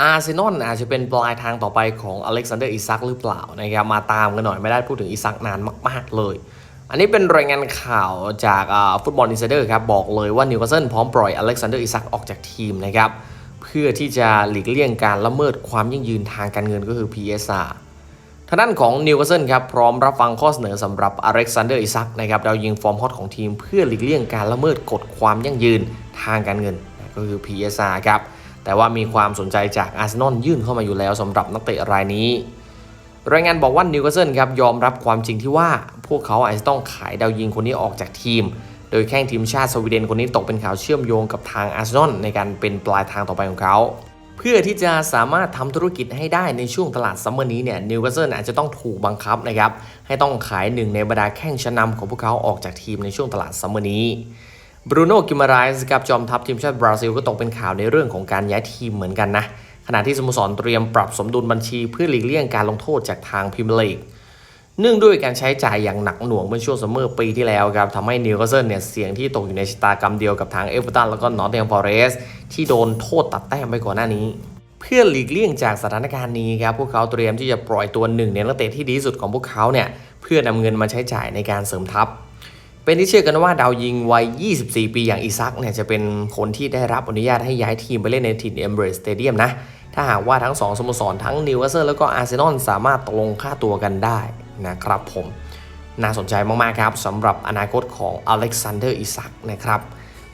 อาร์เซนอลอาจจะเป็นปลายทางต่อไปของอเล็กซานเดอร์อิซักหรือเปล่านะครับมาตามกันหน่อยไม่ได้พูดถึงอิซักนานมาก ๆ เลย อันนี้เป็นรายงานข่าวจากฟุตบอลอินไซเดอร์ครับ บอกเลยว่านิวคาสเซิลพร้อมปล่อยอเล็กซานเดอร์อิซักออกจากทีมนะครับ เพื่อที่จะหลีกเลี่ยงการละเมิดความยั่งยืนทางการเงินก็คือ PSR ทางด้านของนิวคาสเซิลครับ พร้อมรับฟังข้อเสนอสำหรับอเล็กซานเดอร์อิซักนะครับดาวยิงฟอร์มฮอตของทีม เพื่อหลีกเลี่ยงการละเมิดกฎความยั่งยืนทางการเงินก็คือ PSR ครับ แต่ว่ามีความสนใจจากอาร์เซนอลยื่นเข้ามาอยู่แล้วสำหรับนักเตะรายนี้ รายงานบอกว่านิวคาสเซิลครับยอมรับความจริงที่ว่าพวกเขาอาจจะต้องขายดาวยิงคนนี้ออกจากทีม โดยแข้งทีมชาติสวีเดนคนนี้ตกเป็นข่าวเชื่อมโยงกับทางอาร์เซนอลในการเป็นปลายทางต่อไปของเขาเพื่อที่จะสามารถทำธุรกิจให้ได้ในช่วงตลาดซัมเมอร์นี้เนี่ยนิวคาสเซิลอาจจะต้องถูกบังคับนะครับ ให้ต้องขายหนึ่งในบรรดาแข้งชั้นนำของพวกเขาออกจากทีมในช่วงตลาดซัมเมอร์นี้ บรูโน่กิมาไรส์กับจอมทัพทีมชาติบราซิลก็ตกเป็นข่าวในเรื่องของการย้ายทีมเหมือนกันนะ ขณะที่สโมสรเตรียมปรับสมดุลบัญชีเพื่อหลีกเลี่ยงการลงโทษจากทางพรีเมียร์ลีกเนื่องด้วยการใช้จ่ายอย่างหนักหน่วงเมื่อช่วงซัมเมอร์ปีที่แล้วครับทำให้นิวคาสเซิลเนี่ยเสี่ยงที่ตกอยู่ในชะตากรรมเดียวกับทางเอเวอร์ตันแล้วก็นอตเทมฟอเรสที่โดนโทษตัดแต้มไปก่อนหน้านี้ เพื่อหลีกเลี่ยงจากสถานการณ์นี้ครับพวกเขาเตรียมที่จะปล่อยตัวหนึ่งในนักเตะที่ดีสุดของพวกเขาเนี่ยเพื่อนำเงินมาใช้จ่ายในการเสริมทัพ เป็นที่เชื่อกันว่าดาวยิงวัย 24 ปีอย่างอีซักเนี่ยจะเป็นคนที่ได้รับอนุญาตให้ย้ายทีมไปเล่นในถิ่นเอมเบรสสเตเดียมนะ ถ้าหากว่าทั้ง 2สโมสรทั้งนิวคาสเซิลแล้วก็อาร์เซนอลสามารถตกลงค่าตัวกันได้นะครับผมน่าสนใจมาก ๆ ครับสำหรับอนาคตของอเล็กซานเดอร์อิซักนะครับ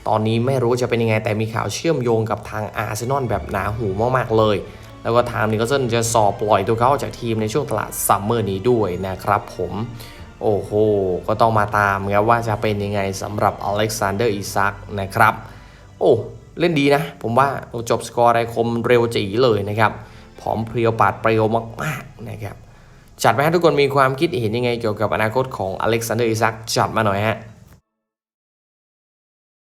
ตอนนี้ไม่รู้จะเป็นยังไงแต่มีข่าวเชื่อมโยงกับทางอาร์เซนอลแบบหนาหูมาก ๆ เลย แล้วก็ทางนิวคาสเซิลจะสอบปล่อยตัวเขาออกจากทีมในช่วงตลาดซัมเมอร์นี้ด้วยนะครับผม โอ้โห ก็ต้องมาตามครับว่าจะเป็นยังไงสำหรับอเล็กซานเดอร์อิซักนะครับ โอ้เล่นดีนะ ผมว่าจบสกอร์ไรคมเร็วจีเลยนะครับผอมเพรียวปาดเปรียวมากๆนะครับจัดไปให้ทุกคนมีความคิดเห็นยังไงเกี่ยวกับอนาคตของอเล็กซานเดอร์อิซักจัดมาหน่อยฮะ